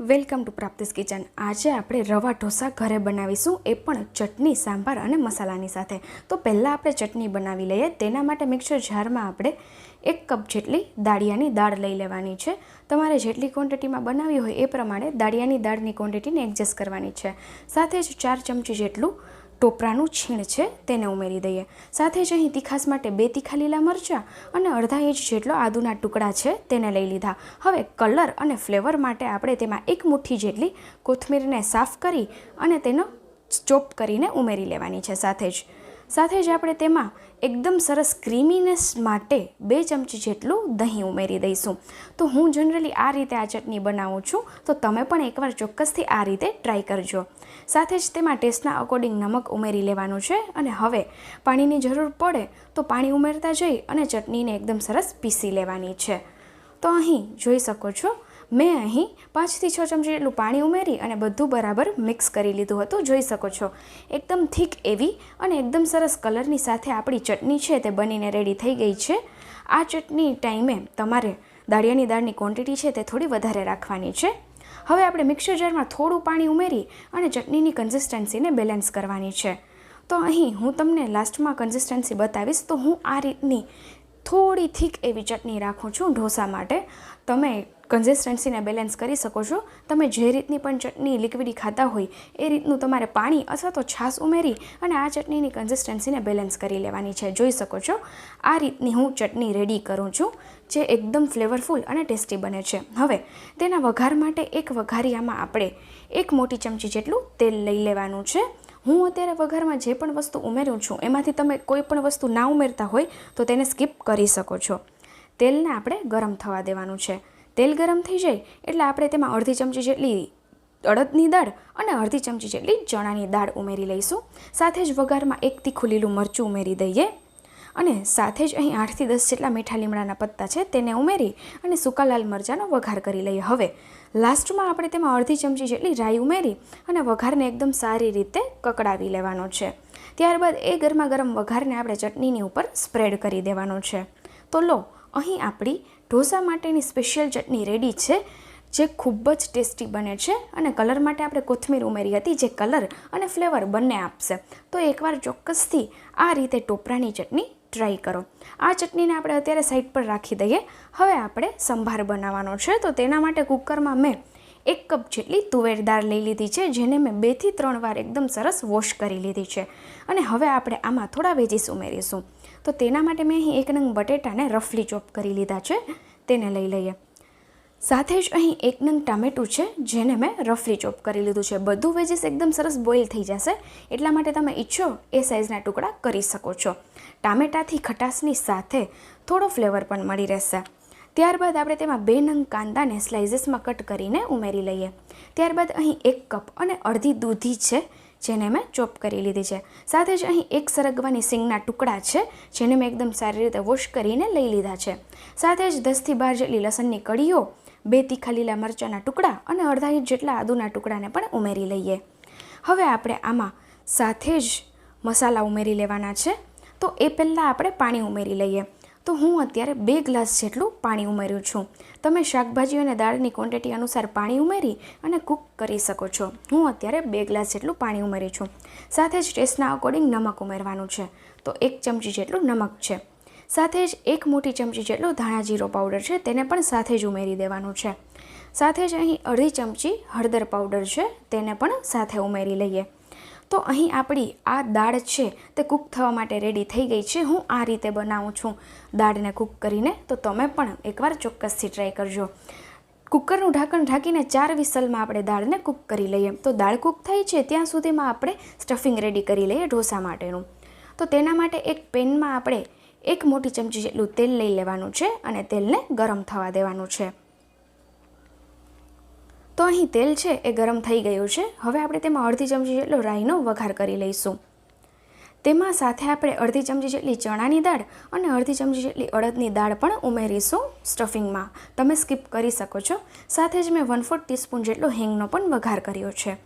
Welcome to પ્રાપ્તિસ kitchen. આજે આપણે રવા ઢોસા ઘરે બનાવીશું. એ પણ ચટણી, સાંભાર અને મસાલાની સાથે. તો પહેલાં આપણે ચટણી બનાવી લઈએ. તેના માટે મિક્સર જારમાં આપણે એક કપ જેટલી દાળિયાની દાળ લઈ લેવાની છે. તમારે જેટલી ક્વોન્ટિટીમાં બનાવી હોય એ પ્રમાણે દાળિયાની દાળની ક્વોન્ટિટીને એડજસ્ટ કરવાની છે. સાથે જ ચાર ચમચી જેટલું ટોપરાનું છીણ છે, તેને ઉમેરી દઈએ. સાથે જ અહીં તીખાસ માટે બે તીખા લીલા મરચાં અને અડધા ઇંચ જેટલો આદુના ટુકડા છે, તેને લઈ લીધા. હવે કલર અને ફ્લેવર માટે આપણે તેમાં એક મુઠ્ઠી જેટલી કોથમીરને સાફ કરી અને તેનો ચોપ કરીને ઉમેરી લેવાની છે સાથે જ. સાથે જ આપણે તેમાં એકદમ સરસ ક્રીમીનેસ માટે બે ચમચી જેટલું દહીં ઉમેરી દઈશું. તો હું જનરલી આ રીતે આ ચટણી બનાવું છું. તો તમે પણ એકવાર ચોક્કસથી આ રીતે ટ્રાય કરજો. સાથે જ તેમાં ટેસ્ટના અકોર્ડિંગ નમક ઉમેરી લેવાનું છે અને હવે પાણીની જરૂર પડે તો પાણી ઉમેરતા જઈ અને ચટણીને એકદમ સરસ પીસી લેવાની છે. તો અહીં જોઈ શકો છો મેં અહીં પાંચથી છ ચમચી જેટલું પાણી ઉમેરી અને બધું બરાબર મિક્સ કરી લીધું હતું. જોઈ શકો છો, એકદમ થીક એવી અને એકદમ સરસ કલરની સાથે આપણી ચટણી છે તે બનીને રેડી થઈ ગઈ છે. આ ચટણી ટાઈમે તમારે દાળિયાની દાળની ક્વોન્ટિટી છે તે થોડી વધારે રાખવાની છે. હવે આપણે મિક્સર જારમાં થોડું પાણી ઉમેરી અને ચટણીની કન્સિસ્ટન્સીને બેલેન્સ કરવાની છે. તો અહીં હું તમને લાસ્ટમાં કન્સિસ્ટન્સી બતાવીશ તો હું આ રીતની થોડી થીક એવી ચટણી રાખું છું ઢોસા માટે. તમે કન્સિસ્ટન્સીને બેલેન્સ કરી શકો છો. તમે જે રીતની પણ ચટણી લિક્વિડી ખાતા હોય, એ રીતનું તમારે પાણી અથવા તો છાશ ઉમેરી અને આ ચટણીની કન્સિસ્ટન્સીને બેલેન્સ કરી લેવાની છે. જોઈ શકો છો? આ રીતની હું ચટણી રેડી કરું છું, જે એકદમ ફ્લેવરફુલ અને ટેસ્ટી બને છે. હવે, તેના વઘાર માટે એક વઘારિયામાં આપણે એક મોટી ચમચી જેટલું તેલ લઈ લેવાનું છે. હું અત્યારે વઘારમાં જે પણ વસ્તુ ઉમેરું છું, એમાંથી તમે કોઈ પણ વસ્તુ ના ઉમેરતા હોય, તો તેને સ્કીપ કરી શકો છો. તેલને આપણે ગરમ થવા દેવાનું છે. તેલ ગરમ થઈ જાય એટલે આપણે તેમાં અડધી ચમચી જેટલી અડદની દાળ અને અડધી ચમચી જેટલી ચણાની દાળ ઉમેરી લઈશું. સાથે જ વઘારમાં એક તીખું મરચું ઉમેરી દઈએ. અને સાથે જ અહીં આઠથી દસ જેટલા મીઠા લીમડાના પત્તા છે તેને ઉમેરી અને સૂકા લાલ મરચાંનો વઘાર કરી લઈએ. હવે, લાસ્ટમાં આપણે તેમાં અડધી ચમચી જેટલી રાઈ ઉમેરી અને વઘારને એકદમ સારી રીતે કકડાવી લેવાનો છે. ત્યારબાદ એ ગરમા ગરમ વઘારને આપણે ચટણીની ઉપર સ્પ્રેડ કરી દેવાનો છે. તો લો, અહીં આપણી ઢોસા માટેની સ્પેશિયલ ચટણી રેડી છે, જે ખૂબ જ ટેસ્ટી બને છે અને કલર માટે આપણે કોથમીર ઉમેરી હતી, જે કલર અને ફ્લેવર બંને આપશે. તો એકવાર ચોક્કસથી આ રીતે ટોપરાની ચટણી ટ્રાય કરો. આ ચટણીને આપણે અત્યારે સાઈડ પર રાખી દઈએ. હવે આપણે સંભાર બનાવવાનો છે, તો તેના માટે કુકરમાં મેં એક કપ જેટલી તુવેર દાળ લઈ લીધી છે, જેને મેં બેથી ત્રણ વાર એકદમ સરસ વોશ કરી લીધી છે. અને હવે આપણે આમાં થોડા વેજીસ ઉમેરીશું. તો તેના માટે મેં અહીં એક નંગ બટેટાને રફલી ચોપ કરી લીધા છે. તેને લઈ લઈએ. સાથે જ અહીં એક નંગ ટામેટું છે, જેને મેં રફલી ચોપ કરી લીધું છે. બધું વેજીસ એકદમ સરસ બોઇલ થઈ જશે. એટલા માટે તમે ઈચ્છો એ સાઇઝના ટુકડા કરી શકો છો. ટામેટાથી ખટાશની સાથે થોડો ફ્લેવર પણ મળી રહેશે. ત્યારબાદ આપણે તેમાં બે નંગ કાંદાને સ્લાઇઝીસમાં કટ કરીને ઉમેરી લઈએ. ત્યારબાદ અહીં એક કપ અને અડધી દૂધી છે જેને મેં ચોપ કરી લીધી છે. સાથે જ અહીં એક સરગવાની સિંગના ટુકડા છે, જેને મેં એકદમ સારી રીતે વોશ કરીને લઈ લીધા છે. સાથે જ દસથી બાર જેટલી લસણની કળીઓ બે તીખા લીલા મરચાંના ટુકડા અને અડધા ઇંચ જેટલા આદુના ટુકડાને પણ ઉમેરી લઈએ. હવે આપણે આમાં સાથે જ મસાલા ઉમેરી લેવાના છે. તો એ પહેલાં આપણે પાણી ઉમેરી લઈએ. તો હું અત્યારે બે ગ્લાસ જેટલું પાણી ઉમેર્યું છું. તમે શાકભાજી અને દાળની ક્વોન્ટિટી અનુસાર પાણી ઉમેરી અને કૂક કરી શકો છો. હું અત્યારે બે ગ્લાસ જેટલું પાણી ઉમેરી છું. સાથે જ ટેસ્ટના અકોર્ડિંગ નમક ઉમેરવાનું છે. તો એક ચમચી જેટલું નમક છે. સાથે જ એક મોટી ચમચી જેટલો ધાણા જીરો પાવડર છે, તેને પણ સાથે જ ઉમેરી દેવાનું છે. સાથે જ અહીં અડધી ચમચી હળદર પાવડર છે, તેને પણ સાથે ઉમેરી લઈએ. તો અહીં આપણી આ દાળ છે તે કૂક થવા માટે રેડી થઈ ગઈ છે. હું આ રીતે બનાવું છું. દાળને કૂક કરીને તો તમે પણ એકવાર ચોક્કસથી ટ્રાય કરજો. કુકરનું ઢાંકણ ઢાંકીને ચાર વિસલમાં આપણે દાળને કૂક કરી લઈએ. તો દાળ કૂક થઈ છે ત્યાં સુધીમાં આપણે સ્ટફિંગ રેડી કરી લઈએ ઢોસા માટેનું. તો તેના માટે એક પેનમાં આપણે એક મોટી ચમચી જેટલું તેલ લઈ લેવાનું છે અને તેલને ગરમ થવા દેવાનું છે. તો અહીં તેલ છે એ ગરમ થઈ ગયું છે. હવે આપણે તેમાં અડધી ચમચી જેટલો રાઈનો વઘાર કરી લઈશું. તેમાં સાથે આપણે અડધી ચમચી જેટલી ચણાની દાળ અને અડધી ચમચી જેટલી અડદની દાળ પણ ઉમેરીશું સ્ટફિંગમાં. તમે સ્કીપ કરી શકો છો. સાથે જ મેં વન ફોર્થ ટીસ્પૂન જેટલો હિંગનો પણ વઘાર કર્યો છે.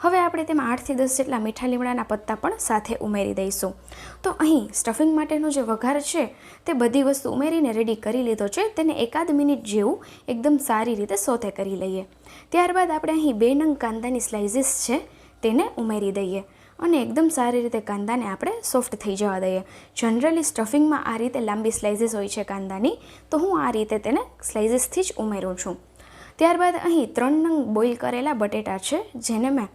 હવે આપણે તેમાં આઠથી દસ જેટલા મીઠા લીમડાના પત્તા પણ સાથે ઉમેરી દઈશું. તો અહીં સ્ટફિંગ માટેનો જે વઘાર છે તે બધી વસ્તુ ઉમેરીને રેડી કરી લીધો છે. તેને એકાદ મિનિટ જેવું એકદમ સારી રીતે સોતે કરી લઈએ. ત્યારબાદ આપણે અહીં બે નંગ કાંદાની સ્લાઇસીસ છે, તેને ઉમેરી દઈએ અને એકદમ સારી રીતે કાંદાને આપણે સોફ્ટ થઈ જવા દઈએ. જનરલી સ્ટફિંગમાં આ રીતે લાંબી સ્લાઇસીસ હોય છે કાંદાની, તો હું આ રીતે તેને સ્લાઇસીસથી જ ઉમેરું છું. ત્યારબાદ અહીં ત્રણ નંગ બોઇલ કરેલા બટેટા છે, જેને મેં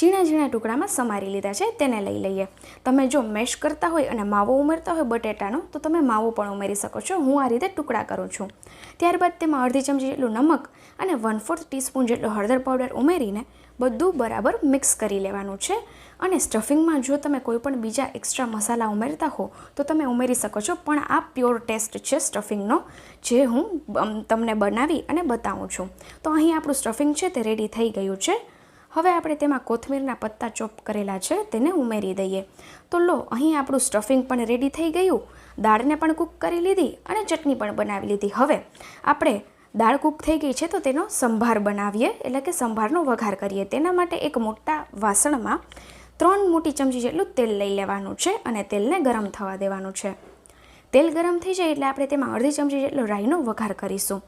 ઝીણા ઝીણા ટુકડામાં સમારી લીધા છે, તેને લઈ લઈએ. તમે જો મેશ કરતા હોય અને માવો ઉમેરતા હોય બટેટાનો, તો તમે માવો પણ ઉમેરી શકો છો. હું આ રીતે ટુકડા કરું છું. ત્યારબાદ તેમાં અડધી ચમચી જેટલું નમક અને વન ફોર્થ ટીસ્પૂન જેટલો હળદર પાવડર ઉમેરીને બધું બરાબર મિક્સ કરી લેવાનું છે. અને સ્ટફિંગમાં જો તમે કોઈપણ બીજા એક્સ્ટ્રા મસાલા ઉમેરતા હો, તો તમે ઉમેરી શકો છો. પણ આ પ્યોર ટેસ્ટ છે સ્ટફિંગનો જે હું તમને બનાવી અને બતાવું છું. તો અહીં આપણું સ્ટફિંગ છે તે રેડી થઈ ગયું છે. હવે આપણે તેમાં કોથમીરના પત્તા ચોપ કરેલા છે, તેને ઉમેરી દઈએ. તો લો, અહીં આપણું સ્ટફિંગ પણ રેડી થઈ ગયું. દાળને પણ કૂક કરી લીધી અને ચટણી પણ બનાવી લીધી. હવે આપણે દાળ કૂક થઈ ગઈ છે તો તેનો સંભાર બનાવીએ, એટલે કે સંભારનો વઘાર કરીએ. તેના માટે એક મોટા વાસણમાં ત્રણ મોટી ચમચી જેટલું તેલ લઈ લેવાનું છે અને તેલને ગરમ થવા દેવાનું છે. તેલ ગરમ થઈ જાય એટલે આપણે તેમાં અડધી ચમચી જેટલો રાઈનો વઘાર કરીશું.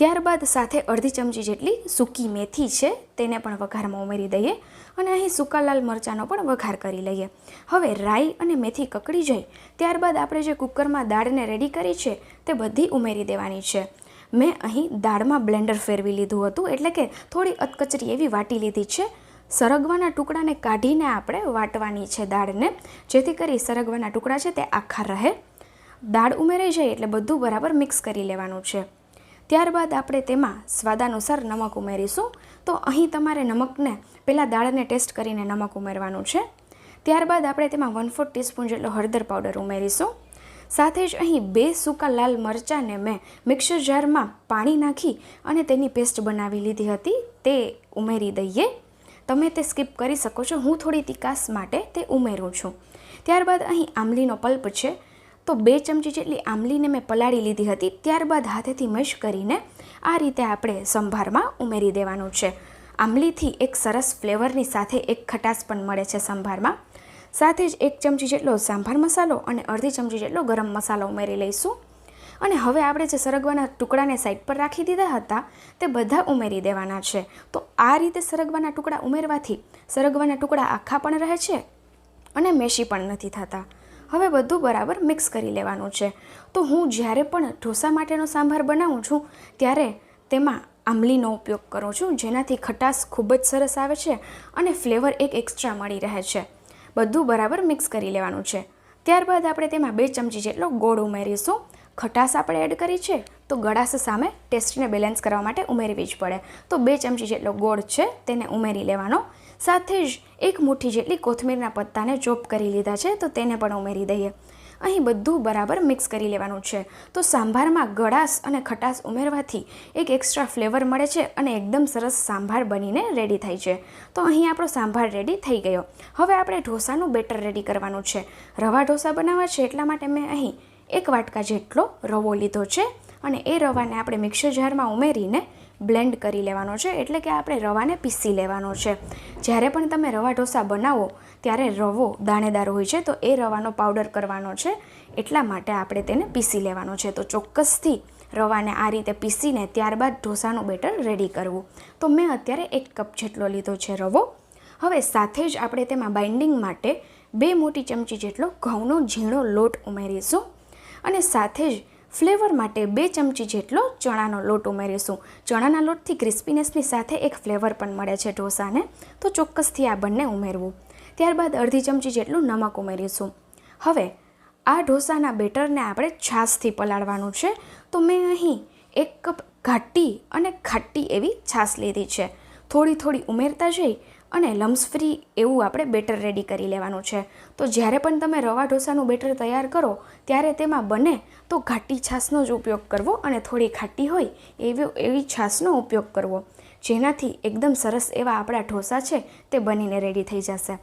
ત્યારબાદ સાથે અડધી ચમચી જેટલી સૂકી મેથી છે, તેને પણ વઘારમાં ઉમેરી દઈએ અને અહીં સૂકા લાલ મરચાંનો પણ વઘાર કરી લઈએ. હવે રાઈ અને મેથી કકડી જાય ત્યારબાદ આપણે જે કુકરમાં દાળને રેડી કરી છે, તે બધી ઉમેરી દેવાની છે. મેં અહીં દાળમાં બ્લેન્ડર ફેરવી લીધું હતું, એટલે કે થોડી અતકચરી એવી વાટી લીધી છે. સરગવાના ટુકડાને કાઢીને આપણે વાટવાની છે દાળને, જેથી કરી સરગવાના ટુકડા છે તે આખા રહે. દાળ ઉમેરાઈ જાય એટલે બધું બરાબર મિક્સ કરી લેવાનું છે. ત્યારબાદ આપણે તેમાં સ્વાદાનુસાર નમક ઉમેરીશું. તો અહીં તમારે નમકને પહેલાં દાળને ટેસ્ટ કરીને નમક ઉમેરવાનું છે. ત્યારબાદ આપણે તેમાં વન ફોર્થ ટીસ્પૂન જેટલો હળદર પાવડર ઉમેરીશું. સાથે જ અહીં બે સૂકા લાલ મરચાંને મેં મિક્સર જારમાં પાણી નાખી અને તેની પેસ્ટ બનાવી લીધી હતી. તે ઉમેરી દઈએ. તમે તે સ્કીપ કરી શકો છો. હું થોડી તિકાસ માટે તે ઉમેરું છું. ત્યારબાદ અહીં આંબલીનો પલ્પ છે. તો બે ચમચી જેટલી આંબલીને મેં પલાળી લીધી હતી. ત્યારબાદ હાથેથી મેશ કરીને આ રીતે આપણે સંભારમાં ઉમેરી દેવાનું છે. આંબલીથી એક સરસ ફ્લેવરની સાથે એક ખટાશ પણ મળે છે સંભારમાં. સાથે જ એક ચમચી જેટલો સાંભાર મસાલો અને અડધી ચમચી જેટલો ગરમ મસાલો ઉમેરી લઈશું. અને હવે આપણે જે સરગવાના ટુકડાને સાઈડ પર રાખી દીધા હતા, તે બધા ઉમેરી દેવાના છે. તો આ રીતે સરગવાના ટુકડા ઉમેરવાથી સરગવાના ટુકડા આખા પણ રહે છે અને મેશી પણ નથી થતા. હવે બધું બરાબર મિક્સ કરી લેવાનું છે. તો હું જ્યારે પણ ઢોસા માટેનો સાંભાર બનાવું છું, ત્યારે તેમાં આંબલીનો ઉપયોગ કરું છું, જેનાથી ખટાશ ખૂબ જ સરસ આવે છે અને ફ્લેવર એક એક્સ્ટ્રા મળી રહે છે. બધું બરાબર મિક્સ કરી લેવાનું છે. ત્યારબાદ આપણે તેમાં બે ચમચી જેટલો ગોળ ઉમેરીશું. ખટાશ આપણે એડ કરી છે, તો ગળાશ સામે ટેસ્ટને બેલેન્સ કરવા માટે ઉમેરવી જ પડે. તો બે ચમચી જેટલો ગોળ છે, તેને ઉમેરી લેવાનો. સાથે જ એક મુઠ્ઠી જેટલી કોથમીરના પત્તાને ચોપ કરી લીધા છે, તો તેને પણ ઉમેરી દઈએ. અહીં બધું બરાબર મિક્સ કરી લેવાનું છે. તો સાંભારમાં ગળાશ અને ખટાશ ઉમેરવાથી એક એક્સ્ટ્રા ફ્લેવર મળે છે અને એકદમ સરસ સાંભાર બનીને રેડી થાય છે. તો અહીં આપણો સાંભાર રેડી થઈ ગયો. હવે આપણે ઢોસાનું બેટર રેડી કરવાનું છે. રવા ઢોસા બનાવવા છે એટલા માટે મેં અહીં એક વાટકા જેટલો રવો લીધો છે અને એ રવાને આપણે મિક્સર જારમાં ઉમેરીને બ્લેન્ડ કરી લેવાનો છે. એટલે કે આપણે રવાને પીસી લેવાનો છે. જ્યારે પણ તમે રવા ઢોસા બનાવો, ત્યારે રવો દાણેદાર હોય છે. તો એ રવાનો પાવડર કરવાનો છે. એટલા માટે આપણે તેને પીસી લેવાનો છે. તો ચોક્કસથી રવાને આ રીતે પીસીને ત્યારબાદ ઢોસાનું બેટર રેડી કરવું. તો મેં અત્યારે એક કપ જેટલો લીધો છે રવો. હવે સાથે જ આપણે તેમાં બાઇન્ડિંગ માટે બે મોટી ચમચી જેટલો ઘઉંનો ઝીણો લોટ ઉમેરીશું. અને સાથે જ ફ્લેવર માટે બે ચમચી જેટલો ચણાનો લોટ ઉમેરીશું. ચણાના લોટથી ક્રિસ્પીનેસની સાથે એક ફ્લેવર પણ મળે છે ઢોસાને. તો ચોક્કસથી આ બંને ઉમેરવું. ત્યારબાદ અડધી ચમચી જેટલું નમક ઉમેરીશું. હવે, આ ઢોસાના બેટરને આપણે છાશથી પલાળવાનું છે. તો મેં અહીં એક કપ ઘાટી અને ખાટી એવી છાશ લીધી છે. થોડી થોડી ઉમેરતા જઈ અને લમ્સ ફ્રી એવું આપણે બેટર રેડી કરી લેવાનું છે. તો જ્યારે પણ તમે રવા ઢોસાનું બેટર તૈયાર કરો, ત્યારે તેમાં બને તો ઘાટી છાશનો જ ઉપયોગ કરવો અને થોડી ખાટી હોય એવી એવી છાશનો ઉપયોગ કરવો. જેનાથી એકદમ સરસ એવા આપણા ઢોસા છે તે બનીને રેડી થઈ જશે.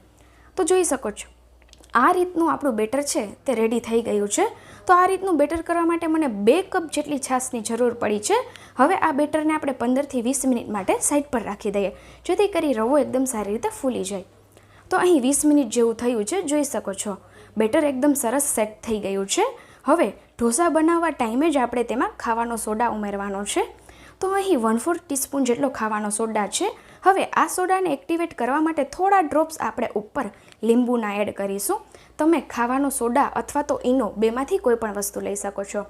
તો જોઈ શકો છો, આ રીતનું આપણું બેટર છે તે રેડી થઈ ગયું છે. તો આ રીતનું બેટર કરવા માટે મને બે કપ જેટલી છાશની જરૂર પડી છે. હવે આ બેટરને આપણે પંદરથી વીસ મિનિટ માટે સાઈડ પર રાખી દઈએ, જેથી કરી રવો એકદમ સારી રીતે ફૂલી જાય. તો અહીં વીસ મિનિટ જેવું થયું છે, જોઈ શકો છો. બેટર એકદમ સરસ સેટ થઈ ગયું છે. હવે ઢોસા બનાવવા ટાઈમે જ આપણે તેમાં ખાવાનો સોડા ઉમેરવાનો છે. તો અહીં વન ફોર ટીસ્પૂન જેટલો ખાવાનો સોડા છે. હવે આ સોડાને એક્ટિવેટ કરવા માટે થોડા ડ્રોપ્સ આપણે ઉપર લીંબુના એડ કરીશું. તમે ખાવાનો સોડા અથવા તો ઈનો બેમાંથી કોઈ પણ વસ્તુ લઈ શકો છો.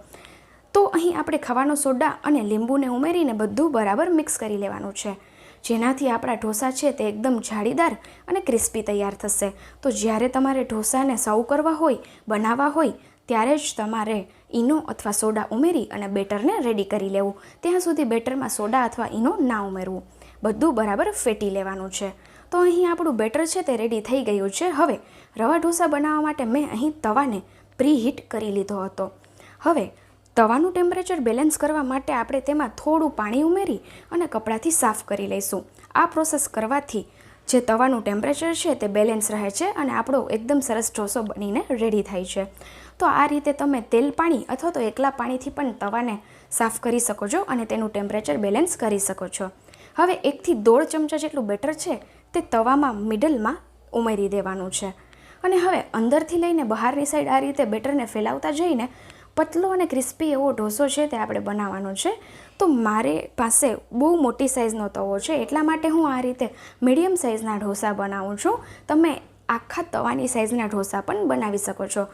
તો અહીં આપણે ખાવાનો સોડા અને લીંબુને ઉમેરીને બધું બરાબર મિક્સ કરી લેવાનું છે. જેનાથી આપણા ઢોસા છે તે એકદમ જાળીદાર અને ક્રિસ્પી તૈયાર થશે. તો જ્યારે તમારે ઢોસાને સર્વ કરવા હોય, બનાવવા હોય, ત્યારે જ તમારે ઈનો અથવા સોડા ઉમેરી અને બેટરને રેડી કરી લેવું. ત્યાં સુધી બેટરમાં સોડા અથવા ઈનો ના ઉમેરવું. બધું બરાબર ફેટી લેવાનું છે. તો અહીં આપણું બેટર છે તે રેડી થઈ ગયું છે. હવે રવા ઢોસા બનાવવા માટે મેં અહીં તવાને પ્રી હીટ કરી લીધો હતો. હવે તવાનું ટેમ્પરેચર બેલેન્સ કરવા માટે આપણે તેમાં થોડું પાણી ઉમેરી અને કપડાથી સાફ કરી લઈશું. આ પ્રોસેસ કરવાથી જે તવાનું ટેમ્પરેચર છે તે બેલેન્સ રહે છે અને આપણો એકદમ સરસ ઢોસો બનીને રેડી થાય છે. તો આ રીતે તમે તેલ પાણી અથવા તો એકલા પાણીથી પણ તવાને સાફ કરી શકો છો અને તેનું ટેમ્પરેચર બેલેન્સ કરી શકો છો. હવે એકથી દોઢ ચમચા જેટલું બેટર છે તે તવામાં, મિડલમાં ઉમેરી દેવાનું છે. અને હવે અંદરથી લઈને બહારની સાઈડ આ રીતે બેટરને ફેલાવતા જઈને પતલો અને ક્રિસ્પી એવો ઢોસો છે તે આપણે બનાવવાનો છે. તો મારે પાસે બહુ મોટી સાઇઝનો તવો છે, એટલા માટે હું આ રીતે મીડિયમ સાઇઝના ઢોસા બનાવું છું. તમે આખા તવાની સાઇઝના ઢોસા પણ બનાવી શકો છો.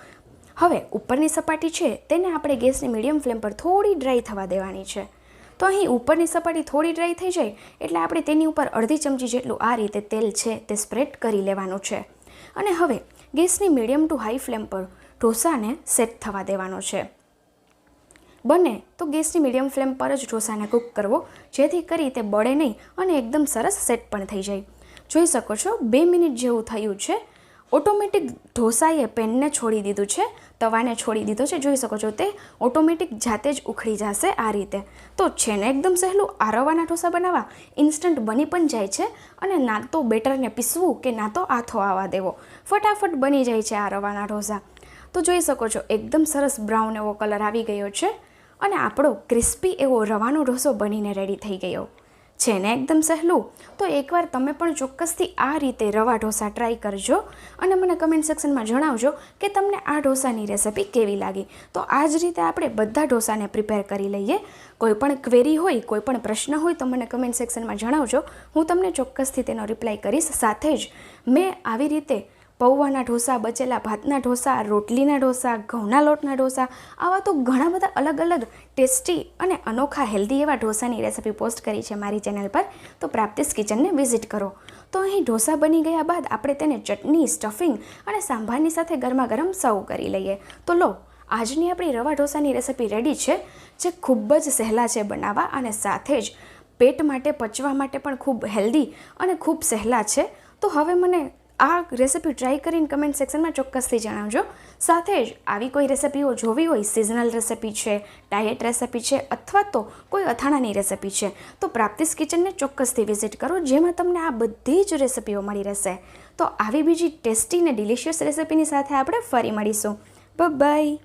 હવે ઉપરની સપાટી છે, તેને આપણે ગેસની મીડિયમ ફ્લેમ પર થોડી ડ્રાય થવા દેવાની છે. તો અહીં ઉપરની સપાટી થોડી ડ્રાય થઈ જાય એટલે આપણે તેની ઉપર અડધી ચમચી જેટલું આ રીતે તેલ છે તે સ્પ્રેડ કરી લેવાનું છે. અને હવે ગેસની મીડિયમ ટુ હાઈ ફ્લેમ પર ઢોસાને સેટ થવા દેવાનો છે. બને તો ગેસની મીડિયમ ફ્લેમ પર જ ઢોસાને કૂક કરવો, જેથી કરી તે બળે નહીં અને એકદમ સરસ સેટ પણ થઈ જાય. જોઈ શકો છો, બે મિનિટ જેવું થયું છે. ઓટોમેટિક ઢોસાએ પેનને છોડી દીધું છે. તવાને છોડી દીધો છે. જોઈ શકો છો તે ઓટોમેટિક જાતે જ ઉખડી જશે આ રીતે. તો છે ને એકદમ સહેલું આ રવાના ઢોસા બનાવવા ઇન્સ્ટન્ટ બની પણ જાય છે અને ના તો બેટરને પીસવું કે ના તો આથો આવવા દેવો. ફટાફટ બની જાય છે આ રવાના ઢોસા. તો જોઈ શકો છો એકદમ સરસ બ્રાઉન એવો કલર આવી ગયો છે અને આપણો ક્રિસ્પી એવો રવાનો ઢોસો બનીને રેડી થઈ ગયો. છે ને એકદમ સહેલું? તો એકવાર તમે પણ ચોક્કસથી આ રીતે રવા ઢોસા ટ્રાય કરજો અને મને કમેન્ટ સેક્શનમાં જણાવજો કે તમને આ ઢોસાની રેસિપી કેવી લાગી. તો આ જ રીતે આપણે બધા ઢોસાને પ્રિપેર કરી લઈએ. કોઈ પણ ક્વેરી હોય, કોઈ પણ પ્રશ્ન હોય તો મને કમેન્ટ સેક્શનમાં જણાવજો. હું તમને ચોક્કસથી તેનો રિપ્લાય કરીશ સાથે જ. મેં આવી રીતે પૌવાના ઢોસા, બચેલા ભાતના ઢોસા, રોટલીના ઢોસા, ઘઉંના લોટના ઢોસા, આવા તો ઘણા બધા અલગ અલગ ટેસ્ટી અને અનોખા હેલ્ધી એવા ઢોસાની રેસિપી પોસ્ટ કરી છે મારી ચેનલ પર. તો પ્રાપ્તિસ કિચનને વિઝિટ કરો. તો અહીં ઢોસા બની ગયા બાદ આપણે તેને ચટણી, સ્ટફિંગ અને સાંભારની સાથે ગરમા ગરમ સર્વ કરી લઈએ. તો લો, આજની આપણી રવા ઢોસાની રેસિપી રેડી છે, જે ખૂબ જ સહેલા છે બનાવવા અને સાથે જ પેટ માટે, પચવા માટે પણ ખૂબ હેલ્ધી અને ખૂબ સહેલા છે. તો હવે મને આ રેસિપી ટ્રાય કરીને કમેન્ટ સેક્શનમાં ચોક્કસથી જણાવજો. સાથે જ આવી કોઈ રેસિપીઓ જોવી હોય સિઝનલ રેસિપી છે ડાયટ રેસિપી છે અથવા તો કોઈ અથાણાની રેસિપી છે, તો પ્રાપ્તિસ કિચનને ચોક્કસથી વિઝિટ કરો, જેમાં તમને આ બધી જ રેસિપીઓ મળી રહેશે. તો આવી બીજી ટેસ્ટી ને ડિલિશિયસ રેસિપીની સાથે આપણે ફરી મળીશું. બાય